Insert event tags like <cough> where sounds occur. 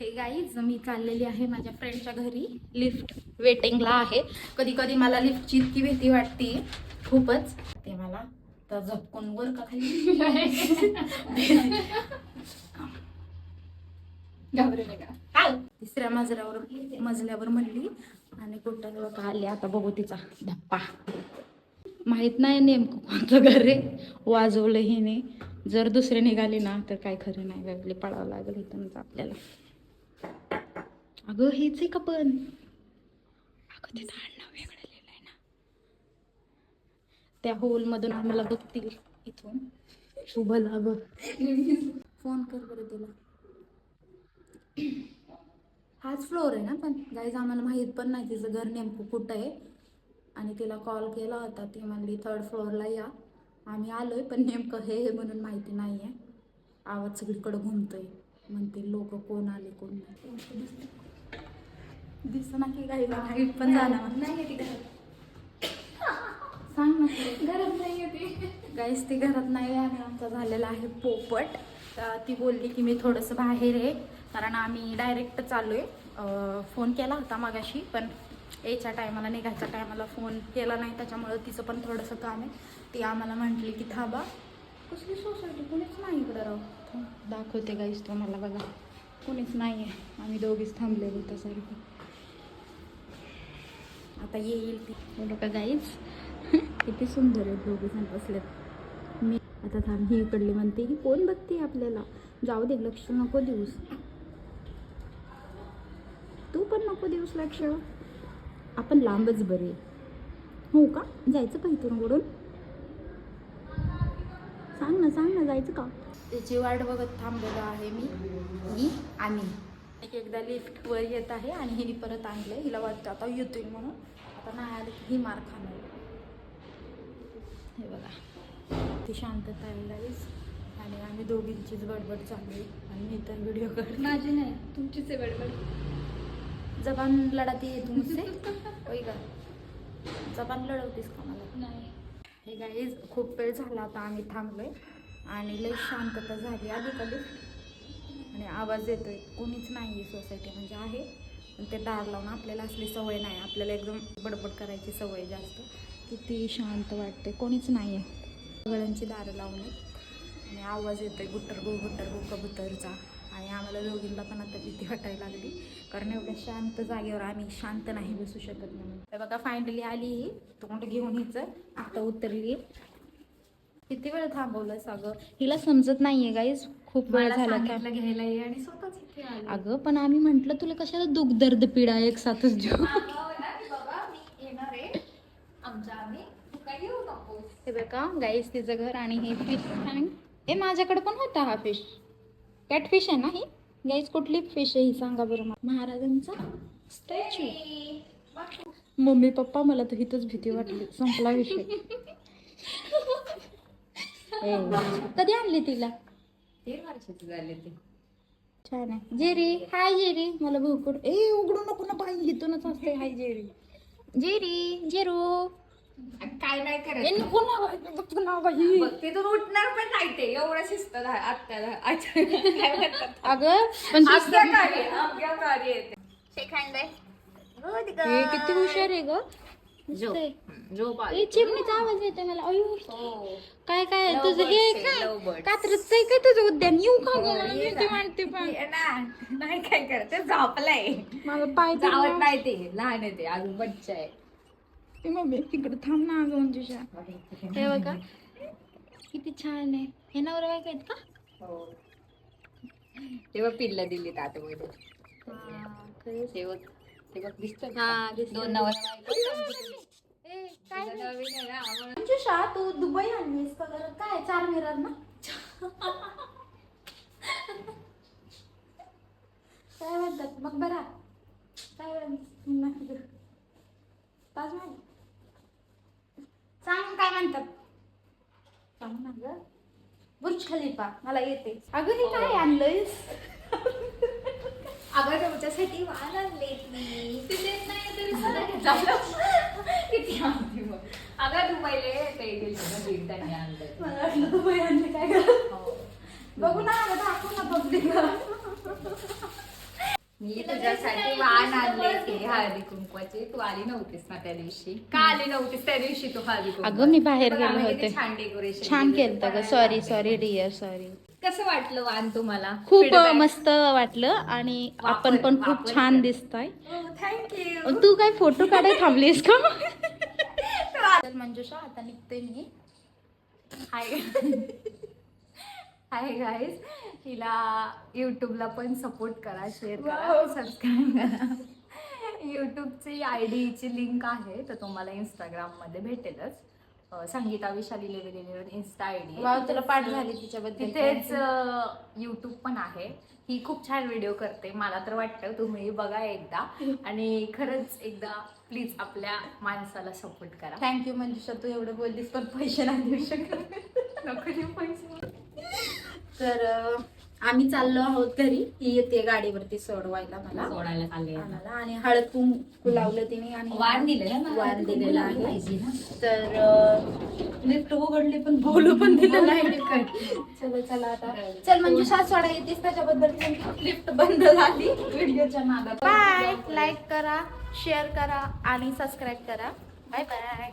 हे गाईज मी चाललेली आहे माझ्या फ्रेंडच्या घरी. लिफ्ट वेटिंगला आहे. कधी कधी मला लिफ्टची इतकी भीती वाटते. खूपच. ते मला तर झपकून वर का खाली? घाबरू नका. तिसऱ्या मजल्यावर मजल्यावर म्हणली आणि कुठं बघा आली आता बघू तिचा धप्पा. माहीत नाही नेमकं कोणतं घर रे वाजवलं हिने. जर दुसरे निघाले ना तर काय खरं नाही. लागले पळावं लागेल इथूनच आपल्याला. अगं हेच आहे का पण अगं तिथं आडनाव वेगळं आहे ना. त्या होलमधून आम्हाला बघतील इथून. शुभ लाग फोन कर बरं तिला. हाच फ्लोअर आहे ना पण. गाईज आम्हाला माहीत पण नाही तिचं घर नेमकं कुठं आहे. आणि तिला कॉल केला होता. ती म्हणली थर्ड फ्लोअरला या. आम्ही आलो आहे पण नेमकं हे हे म्हणून माहिती नाही आहे आवाज सगळीकडे घुमतोय. म्हणते लोक कोण आले कोण नाही. दिसत ना की गाईला हाईट पण जाणार नाही ती घरात. सांग ना. घरात नाही ती. गाईस ती घरात नाही आणि आमचा झालेला आहे पोपट. ती बोलली की मी थोडंसं बाहेर आहे. कारण आम्ही डायरेक्ट चाललो आहे फोन केला होता मागाशी पण यायच्या टायमाला निघायच्या टायमाला फोन केला नाही. त्याच्यामुळं तिचं पण थोडंसं काम आहे. ती आम्हाला म्हटली की थांबा. कसली सोसायटी कुणीच नाही इकडं राहू दाखवते गाईस तुम्हाला बघा. कुणीच नाही आहे आम्ही दोघीच थांबलेलो त्यासारखी आता येईल ती. का गाईज <laughs> किती सुंदर आहे दोघे जण बसलेत. मी आता थांब ही इकडली म्हणते की कोण बघते आपल्याला? जाऊ दे लक्ष नको देऊस. तू पण नको देऊस लक्ष. आपण लांबच बरे. हो का? जायचं का इथून उडून सांग ना सांग ना जायचं का? त्याची वाट बघत थांबलेलो आहे मी मी आम्ही एक एकदा लिफ्टवर येत आहे आणि हिने परत आणले हिला वाटतं आता येतोय म्हणून. आता नाही आलं ही मार खाणार हे बघा. ती शांतता आहे गाईस आणि आम्ही दोघींचीच बडबड चालू आहे. आणि मी तर व्हिडिओ कर माझी नाही तुमचीच आहे बडबड. जबान लढाती आहे तू मुझसे? होय का? जबान लढवतीस का मला? नाही. हे गाईज खूप वेळ झाला आता आम्ही थांबलोय. आणि लई शांतता झाली. आधी का लिफ्ट आणि आवाज येतोय कोणीच नाही आहे सोसायटी म्हणजे आहे. पण ते दार लावून आपल्याला असली सवय नाही. आपल्याला एकदम बडबड करायची सवय जास्त. किती शांत वाटते कोणीच नाही आहे सगळ्यांची दारं लावून आणि आवाज येतोय. गुट्टर गो गुट्टर गो कबुतरचा. आणि आम्हाला दोघींना पण आता भीती वाटायला लागली. कारण एवढ्या शांत जागेवर आम्ही शांत नाही बसू शकत नाही तर बघा फायनली आली ही. तोंड घेऊन हिचं. आता उतरली. किती वेळ थांबवलं सगळं हिला समजत नाहीये गाईज खूप वेळ मला झाला का? सांगितलं घ्यायला ये आणि स्वतःच इथे आले. अगं पण आम्ही म्हंटल तुला कशाला दुःख दर्द पीडा एक साथच येऊ नकोस हे बघा गाईज तिचं घर आणि हे फिश ए माझ्याकडे पण होता हा फिश कॅटफिश आहे ना ही? गाईज कुठली फिश आहे ही? सांगा बरं मला. महाराजांचा स्टॅच्यू मम्मी पप्पा मला तर हिथंच भीती वाटली. संपला विषय. <laughs> ए, कधी आणली तिला? तीन वर्षाचे झाले ते. छान आहे. Jerry hi Jerry. मला भूकड ए उघडू नको ना बाई इथूनच असते हाय जेरी. Jerry Giroud. काय नाही करत. नको ना बाई. बघ, तिथून उठणार पण नाही ते. एवढं शिस्त धा- आत्याला अच्छा, काय म्हणतात? अगं पण शिस्त- आज्ञाकारी आज्ञाकारी आहे ते. हे किती हुशार आहे ग. झोप. मस्त आहे. झोप आली. ए चिमणीचा आवाज येतोय मला अयो हो. काय काय तुझं हे आहे, काय. कात्रच आहे काय तुझं उद्यान येऊ का हो, गं? मला ये भीती ना. वाटते पण ये ना. नाही काय करत ते झोपलंय मला पाय जावत. नाही ते लहान आहे ते अजून बच्चा आहे ए मम्मी तिकडे थांब ना अगं मंजुषा हे बघा किती छान आहे हे नवरा बायको आहेत का हो. तेव्हा पिल्ला दिली आतमध्ये हा, खरंच. दिसत हा, दिसतं. दोन नवरा बायको. मंजुषा तू दुबई आणलीस का घरात काय चार मिरार ना? काय म्हणतात? मग बरा. काय म्हणतात ताजमहल सांग काय म्हणतात? सांग ना ग. बुर्ज खलिफा मला येते. अगं हे काय आणलंयस? अगं तुमच्यासाठी वाल आणलेत मी. ते देत नाही तरी सगळं झालं. किती आणली मग? अगं दुबईला ते गेले ना दीड त्यांनी आणलं मला वाटलं दुबई आणली काय हो. बघू ना आता दाखव ना पब्लिक मी तुझ्यासाठी वाण आणले ते हळदी कुंकवाचे. तू आली नव्हतीस ना त्या दिवशी. का आली नव्हतीस त्या दिवशी तू हळदी? अगं, मी बाहेर गेले होते. छान डेकोरेशन छान केलं ग सॉरी सॉरी डिअर सॉरी कसं वाटलं वाण तुम्हाला? खूप मस्त वाटलं आणि आपण पण खूप वापर छान. दिसतोय. थँक्यू तू काय फोटो काढाय थांबलीस का? मंजुषा आता निघते मी. हाय हाय गाईज हिला यूट्यूबला पण सपोर्ट करा शेअर करा सबस्क्राईब करा. यूट्यूबची आय डीची लिंक आहे तर तुम्हाला इंस्टाग्राममध्ये भेटेलच. अं, संगीता विशाली लेवेलेवर इन्स्टा आय डी वाव तुला पाठ झाली तिच्याबद्दल. तिथेच यूट्यूब पण आहे. ही खूप छान व्हिडिओ करते. मला तर वाटतं तुम्ही बघा एकदा. आणि खरंच एकदा प्लीज आपल्या माणसाला सपोर्ट करा. थँक्यू मंजुषा. तू एवढं बोललीस पण पैसे नाही देऊ शकत. <laughs> नको देऊ पैसे. तर अं, आम्ही चाललो आहोत घरी. ही येते गाडीवरती सोडवायला मला. सोडायला चालले आम्हाला. आणि हळद कुंकू लावलं तिने आणि वाण दिलेलं ना? वाण दिलेलं आहे. पाहिजे ना? तर लिफ्ट उघडली पण बोलू पण दिलं नाही. चला चला आता. चल म्हणजे सासवाडा येतेस त्याच्याबद्दल लिफ्ट बंद झाली. व्हिडिओच्या मागे बाय लाईक करा शेअर करा आणि सबस्क्राईब करा. Bye bye